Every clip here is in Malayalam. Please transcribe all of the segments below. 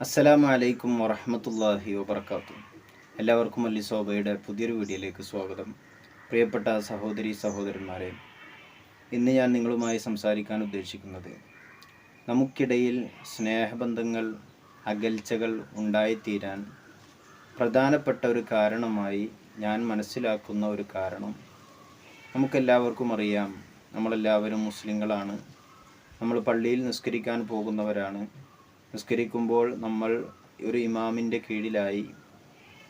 അസ്സലാമു അലൈക്കും വറഹമത്തല്ലാഹി വബർക്കാത്തു എല്ലാവർക്കും അല്ലി സോബയുടെ പുതിയൊരു വീഡിയോയിലേക്ക് സ്വാഗതം. പ്രിയപ്പെട്ട സഹോദരി സഹോദരന്മാരെ ഇന്ന് ഞാൻ നിങ്ങളുമായി സംസാരിക്കാൻ ഉദ്ദേശിക്കുന്നത് നമുക്കിടയിൽ സ്നേഹബന്ധങ്ങൾ അകൽച്ചകൾ ഉണ്ടായിത്തീരാൻ പ്രധാനപ്പെട്ട ഒരു കാരണമായി ഞാൻ മനസ്സിലാക്കുന്ന ഒരു കാരണം നമുക്കെല്ലാവർക്കും അറിയാം. നമ്മളെല്ലാവരും മുസ്ലിങ്ങളാണ്. നമ്മൾ പള്ളിയിൽ നിസ്കരിക്കാൻ പോകുന്നവരാണ്. നിസ്കരിക്കുമ്പോൾ നമ്മൾ ഒരു ഇമാമിന്റെ കീഴിലായി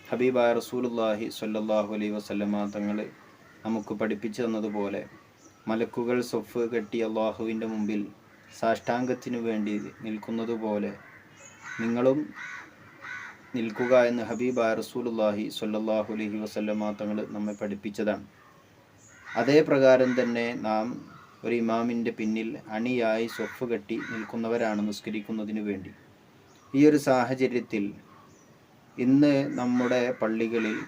ഹബീബായ റസൂലുല്ലാഹി സല്ലാഹു അലൈ വസല്ലമ തങ്ങൾ നമുക്ക് പഠിപ്പിച്ചു തന്നതുപോലെ മലക്കുകൾ സൊഫ് കെട്ടി അള്ളാഹുവിന്റെ മുമ്പിൽ സാഷ്ടാംഗത്തിനു വേണ്ടി നിൽക്കുന്നതുപോലെ നിങ്ങളും നിൽക്കുക എന്ന് ഹബീബായ റസൂലുല്ലാഹി സല്ലാഹു അലൈഹി വസല്ലമ തങ്ങൾ നമ്മെ പഠിപ്പിച്ചതാണ്. അതേ പ്രകാരം തന്നെ നാം ഒരു ഇമാമിന്റെ പിന്നിൽ അണിയായി സ്വഫ് കെട്ടി നിൽക്കുന്നവരാണ് നിസ്കരിക്കുന്നതിന് വേണ്ടി. ഈ ഒരു സാഹചര്യത്തിൽ ഇന്ന് നമ്മുടെ പള്ളികളിൽ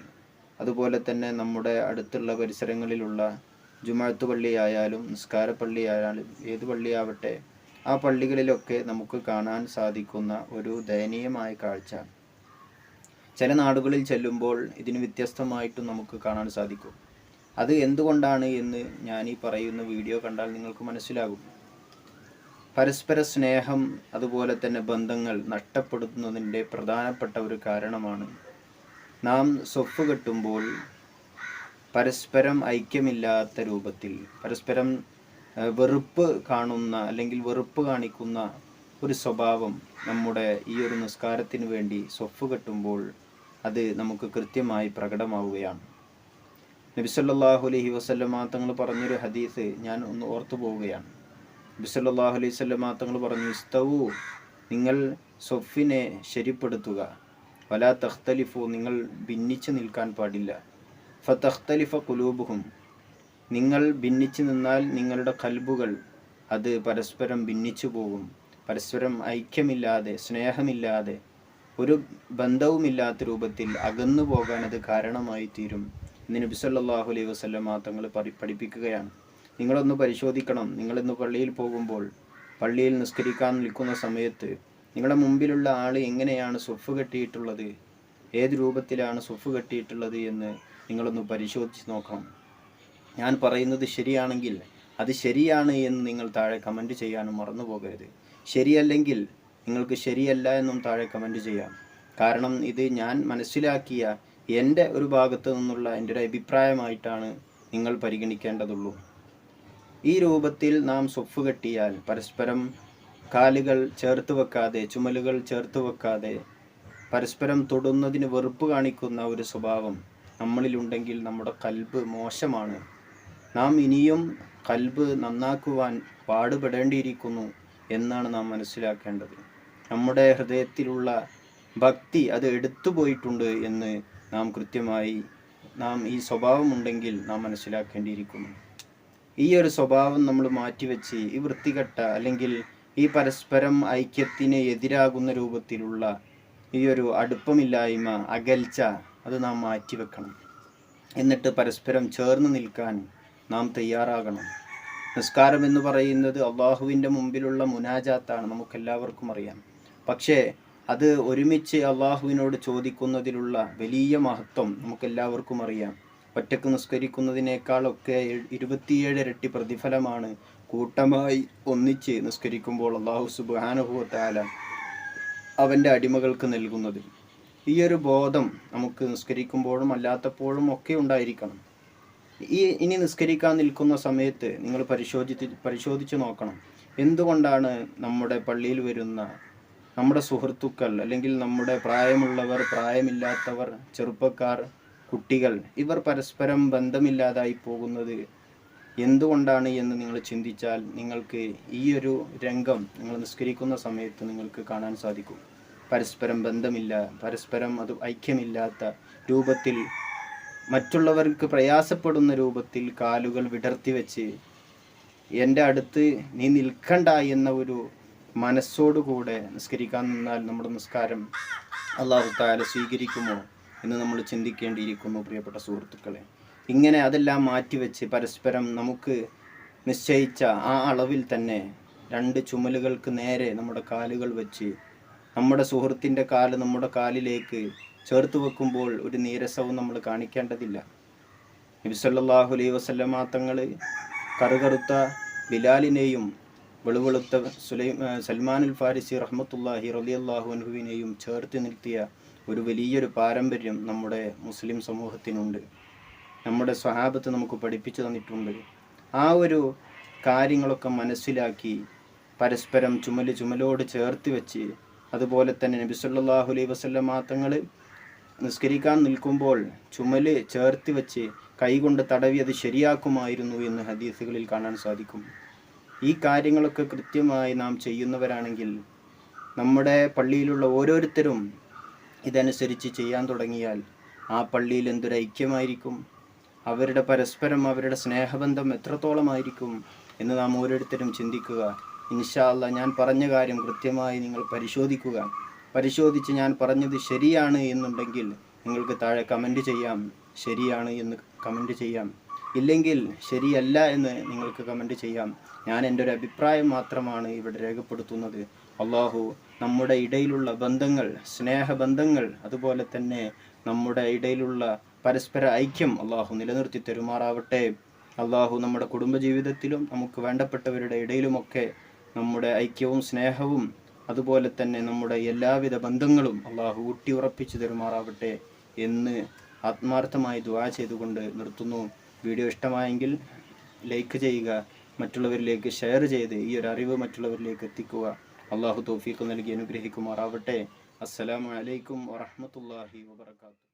അതുപോലെ തന്നെ നമ്മുടെ അടുത്തുള്ള പരിസരങ്ങളിലുള്ള ജുമാഅത്ത് പള്ളിയായാലും നിസ്കാര പള്ളിയായാലും ഏത് പള്ളിയാവട്ടെ ആ പള്ളികളിലൊക്കെ നമുക്ക് കാണാൻ സാധിക്കുന്ന ഒരു ദയനീയമായ കാഴ്ച. ചില നാടുകളിൽ ചെല്ലുമ്പോൾ ഇതിന് വ്യത്യസ്തമായിട്ടും നമുക്ക് കാണാൻ സാധിക്കും. അത് എന്തുകൊണ്ടാണ് എന്ന് ഞാൻ ഈ പറയുന്ന വീഡിയോ കണ്ടാൽ നിങ്ങൾക്ക് മനസ്സിലാകും. പരസ്പര സ്നേഹം അതുപോലെ തന്നെ ബന്ധങ്ങൾ നഷ്ടപ്പെടുത്തുന്നതിന്റെ പ്രധാനപ്പെട്ട ഒരു കാരണമാണ്. നാം സ്വപ്പ് കെട്ടുമ്പോൾ പരസ്പരം ഐക്യമില്ലാത്ത രൂപത്തിൽ പരസ്പരം വെറുപ്പ് കാണുന്ന അല്ലെങ്കിൽ വെറുപ്പ് കാണിക്കുന്ന ഒരു സ്വഭാവം നമ്മുടെ ഈ ഒരു നിസ്കാരത്തിന് വേണ്ടി സ്വപ്പ് കെട്ടുമ്പോൾ അത് നമുക്ക് കൃത്യമായി പ്രകടമാവുകയാണ്. നബിസല്ലാഹു അലഹി വസല്ലമ തങ്ങൾ പറഞ്ഞൊരു ഹദീസ് ഞാൻ ഒന്ന് ഓർത്തു പോവുകയാണ്. നബിസല്ലാഹു അലൈഹി വസല്ലമ തങ്ങൾ പറഞ്ഞു ഇസ്തവു നിങ്ങൾ സൊഫിനെ ശരിപ്പെടുത്തുക. വലാ തഖ്തലിഫു നിങ്ങൾ ഭിന്നിച്ച് നിൽക്കാൻ പാടില്ല. ഫ തഖ്തലിഫ കുലൂബുഹും നിങ്ങൾ ഭിന്നിച്ച് നിന്നാൽ നിങ്ങളുടെ കൽബുകൾ അത് പരസ്പരം ഭിന്നിച്ചു പോകും. പരസ്പരം ഐക്യമില്ലാതെ സ്നേഹമില്ലാതെ ഒരു ബന്ധവുമില്ലാത്ത രൂപത്തിൽ അകന്നു പോകാൻ അത് കാരണമായി തീരും. എന്ന് നബി സല്ലല്ലാഹു അലൈഹി വസല്ലമ തങ്ങൾ പഠി പഠിപ്പിക്കുകയാണ്. നിങ്ങളൊന്ന് പരിശോധിക്കണം. നിങ്ങളിന്ന് പള്ളിയിൽ പോകുമ്പോൾ പള്ളിയിൽ നിസ്കരിക്കാൻ നിൽക്കുന്ന സമയത്ത് നിങ്ങളുടെ മുമ്പിലുള്ള ആൾ എങ്ങനെയാണ് സ്വഫ് കെട്ടിയിട്ടുള്ളത്? ഏത് രൂപത്തിലാണ് സ്വഫ് കെട്ടിയിട്ടുള്ളത് എന്ന് നിങ്ങളൊന്ന് പരിശോധിച്ച് നോക്കണം. ഞാൻ പറയുന്നത് ശരിയാണെങ്കിൽ അത് ശരിയാണ് എന്ന് നിങ്ങൾ താഴെ കമന്റ് ചെയ്യാനും മറന്നു പോകരുത്. ശരിയല്ലെങ്കിൽ നിങ്ങൾക്ക് ശരിയല്ല എന്നും താഴെ കമന്റ് ചെയ്യാം. കാരണം ഇത് ഞാൻ മനസ്സിലാക്കിയ എന്റെ ഒരു ഭാഗത്ത് നിന്നുള്ള എന്റെ ഒരു അഭിപ്രായമായിട്ടാണ് നിങ്ങൾ പരിഗണിക്കേണ്ടതുള്ളൂ. ഈ രൂപത്തിൽ നാം സ്വഫ് കെട്ടിയാൽ പരസ്പരം കാലുകൾ ചേർത്ത് വെക്കാതെ ചുമലുകൾ ചേർത്ത് വെക്കാതെ പരസ്പരം തൊടുന്നതിന് വെറുപ്പ് കാണിക്കുന്ന ഒരു സ്വഭാവം നമ്മളിലുണ്ടെങ്കിൽ നമ്മുടെ കൽബ് മോശമാണ്. നാം ഇനിയും കൽബ് നന്നാക്കുവാൻ പാടുപെടേണ്ടിയിരിക്കുന്നു എന്നാണ് നാം മനസ്സിലാക്കേണ്ടത്. നമ്മുടെ ഹൃദയത്തിലുള്ള ഭക്തി അത് എടുത്തു പോയിട്ടുണ്ട് എന്ന് നാം കൃത്യമായി നാം ഈ സ്വഭാവമുണ്ടെങ്കിൽ നാം മനസ്സിലാക്കേണ്ടിയിരിക്കുന്നു. ഈ ഒരു സ്വഭാവം നമ്മൾ മാറ്റിവെച്ച് ഈ വൃത്തികെട്ട അല്ലെങ്കിൽ ഈ പരസ്പരം ഐക്യത്തിന് എതിരാകുന്ന രൂപത്തിലുള്ള ഈ ഒരു അടുപ്പമില്ലായ്മ അകൽച്ച അത് നാം മാറ്റിവെക്കണം. എന്നിട്ട് പരസ്പരം ചേർന്ന് നിൽക്കാൻ നാം തയ്യാറാകണം. നിസ്കാരം എന്ന് പറയുന്നത് അള്ളാഹുവിന്റെ മുമ്പിലുള്ള മുനാജാത്താണ് നമുക്കെല്ലാവർക്കും അറിയാം. പക്ഷേ അത് ഒരുമിച്ച് അള്ളാഹുവിനോട് ചോദിക്കുന്നതിലുള്ള വലിയ മഹത്വം നമുക്കെല്ലാവർക്കും അറിയാം. ഒറ്റയ്ക്ക് നിസ്കരിക്കുന്നതിനേക്കാളൊക്കെ ഇരുപത്തിയേഴ് ഇരട്ടി പ്രതിഫലമാണ് കൂട്ടമായി ഒന്നിച്ച് നിസ്കരിക്കുമ്പോൾ അള്ളാഹു സുബാനുഭവത്താല അവന്റെ അടിമകൾക്ക് നൽകുന്നത്. ഈ ഒരു ബോധം നമുക്ക് നിസ്കരിക്കുമ്പോഴും അല്ലാത്തപ്പോഴും ഒക്കെ ഉണ്ടായിരിക്കണം. ഈ ഇനി നിസ്കരിക്കാൻ നിൽക്കുന്ന സമയത്ത് നിങ്ങൾ പരിശോധിച്ച് പരിശോധിച്ച് നോക്കണം. എന്തുകൊണ്ടാണ് നമ്മുടെ പള്ളിയിൽ വരുന്ന നമ്മുടെ സുഹൃത്തുക്കൾ അല്ലെങ്കിൽ നമ്മുടെ പ്രായമുള്ളവർ പ്രായമില്ലാത്തവർ ചെറുപ്പക്കാർ കുട്ടികൾ ഇവർ പരസ്പരം ബന്ധമില്ലാതായി പോകുന്നത് എന്തുകൊണ്ടാണ് എന്ന് നിങ്ങൾ ചിന്തിച്ചാൽ നിങ്ങൾക്ക് ഈ ഒരു രംഗം നിങ്ങൾ നിസ്കരിക്കുന്ന സമയത്ത് നിങ്ങൾക്ക് കാണാൻ സാധിക്കും. പരസ്പരം ബന്ധമില്ല പരസ്പരം അത് ഐക്യമില്ലാത്ത രൂപത്തിൽ മറ്റുള്ളവർക്ക് പ്രയാസപ്പെടുന്ന രൂപത്തിൽ കാലുകൾ വിടർത്തി വെച്ച് എന്റെ അടുത്ത് നീ നിൽക്കണ്ട എന്ന ഒരു മനസ്സോടുകൂടെ നിസ്കരിക്കാൻ നിന്നാൽ നമ്മുടെ നിസ്കാരം അള്ളാഹു താല സ്വീകരിക്കുമോ എന്ന് നമ്മൾ ചിന്തിക്കേണ്ടിയിരിക്കുന്നു പ്രിയപ്പെട്ട സുഹൃത്തുക്കളെ. ഇങ്ങനെ അതെല്ലാം മാറ്റിവെച്ച് പരസ്പരം നമുക്ക് നിശ്ചയിച്ച ആ അളവിൽ തന്നെ രണ്ട് ചുമലുകൾക്ക് നേരെ നമ്മുടെ കാലുകൾ വെച്ച് നമ്മുടെ സുഹൃത്തിന്റെ കാൽ നമ്മുടെ കാലിലേക്ക് ചേർത്ത് വെക്കുമ്പോൾ ഒരു നീരസവും നമ്മൾ കാണിക്കേണ്ടതില്ല. നബിസല്ലാഹു അലൈഹി വസല്ലമ തങ്ങൾ കറുകറുത്ത ബിലാലിനെയും വെളുവെളുത്ത സുലൈ സൽമാനുൽ ഫാരിസി റഹ്മത്തുല്ലാഹി റലിയല്ലാഹു അൻഹുവിനെയും ചേർത്ത് നിർത്തിയ ഒരു വലിയൊരു പാരമ്പര്യം നമ്മുടെ മുസ്ലിം സമൂഹത്തിനുണ്ട്. നമ്മുടെ സ്വഹാബത്ത് നമുക്ക് പഠിപ്പിച്ചു തന്നിട്ടുണ്ട്. ആ ഒരു കാര്യങ്ങളൊക്കെ മനസ്സിലാക്കി പരസ്പരം ചുമൽ ചുമലോട് ചേർത്ത് വെച്ച് അതുപോലെ തന്നെ നബി സല്ലാഹു അലൈഹി വസല്ലമ തങ്ങൾ നിസ്കരിക്കാൻ നിൽക്കുമ്പോൾ ചുമൽ ചേർത്ത് വെച്ച് കൈകൊണ്ട് തടവി അത് ശരിയാക്കുമായിരുന്നു എന്ന് ഹദീസുകളിൽ കാണാൻ സാധിക്കും. ഈ കാര്യങ്ങളൊക്കെ കൃത്യമായി നാം ചെയ്യുന്നവരാണെങ്കിൽ നമ്മുടെ പള്ളിയിലുള്ള ഓരോരുത്തരും ഇതനുസരിച്ച് ചെയ്യാൻ തുടങ്ങിയാൽ ആ പള്ളിയിൽ എന്തൊരു ഐക്യമായിരിക്കും? അവരുടെ പരസ്പരം അവരുടെ സ്നേഹബന്ധം എത്രത്തോളമായിരിക്കും എന്ന് നാം ഓരോരുത്തരും ചിന്തിക്കുക. ഇൻഷാല്ല ഞാൻ പറഞ്ഞ കാര്യം കൃത്യമായി നിങ്ങൾ പരിശോധിക്കുക. പരിശോധിച്ച് ഞാൻ പറഞ്ഞത് ശരിയാണ് എന്നുണ്ടെങ്കിൽ നിങ്ങൾക്ക് താഴെ കമന്റ് ചെയ്യാം. ശരിയാണ് എന്ന് കമന്റ് ചെയ്യാം. ഇല്ലെങ്കിൽ ശരിയല്ല എന്ന് നിങ്ങൾക്ക് കമന്റ് ചെയ്യാം. ഞാൻ എന്റെ ഒരു അഭിപ്രായം മാത്രമാണ് ഇവിടെ രേഖപ്പെടുത്തുന്നത്. അള്ളാഹു നമ്മുടെ ഇടയിലുള്ള ബന്ധങ്ങൾ സ്നേഹബന്ധങ്ങൾ അതുപോലെ തന്നെ നമ്മുടെ ഇടയിലുള്ള പരസ്പര ഐക്യം അള്ളാഹു നിലനിർത്തി തരുമാറാവട്ടെ. അള്ളാഹു നമ്മുടെ കുടുംബജീവിതത്തിലും നമുക്ക് വേണ്ടപ്പെട്ടവരുടെ ഇടയിലുമൊക്കെ നമ്മുടെ ഐക്യവും സ്നേഹവും അതുപോലെ തന്നെ നമ്മുടെ എല്ലാവിധ ബന്ധങ്ങളും അള്ളാഹു ഊട്ടി ഉറപ്പിച്ചു തരുമാറാവട്ടെ എന്ന് ആത്മാർത്ഥമായി ദുആ ചെയ്തുകൊണ്ട് നിർത്തുന്നു. വീഡിയോ ഇഷ്ടമായെങ്കിൽ ലൈക്ക് ചെയ്യുക മറ്റുള്ളവരിലേക്ക് ഷെയർ ചെയ്ത് ഈ ഒരു അറിവ് മറ്റുള്ളവരിലേക്ക് എത്തിക്കുക. അള്ളാഹു തോഫീക്ക് നൽകി അനുഗ്രഹിക്കുമാറാവട്ടെ. അസ്സലാമു അലൈക്കും വറഹ്മത്തുള്ളാഹി വബറകാതുഹു.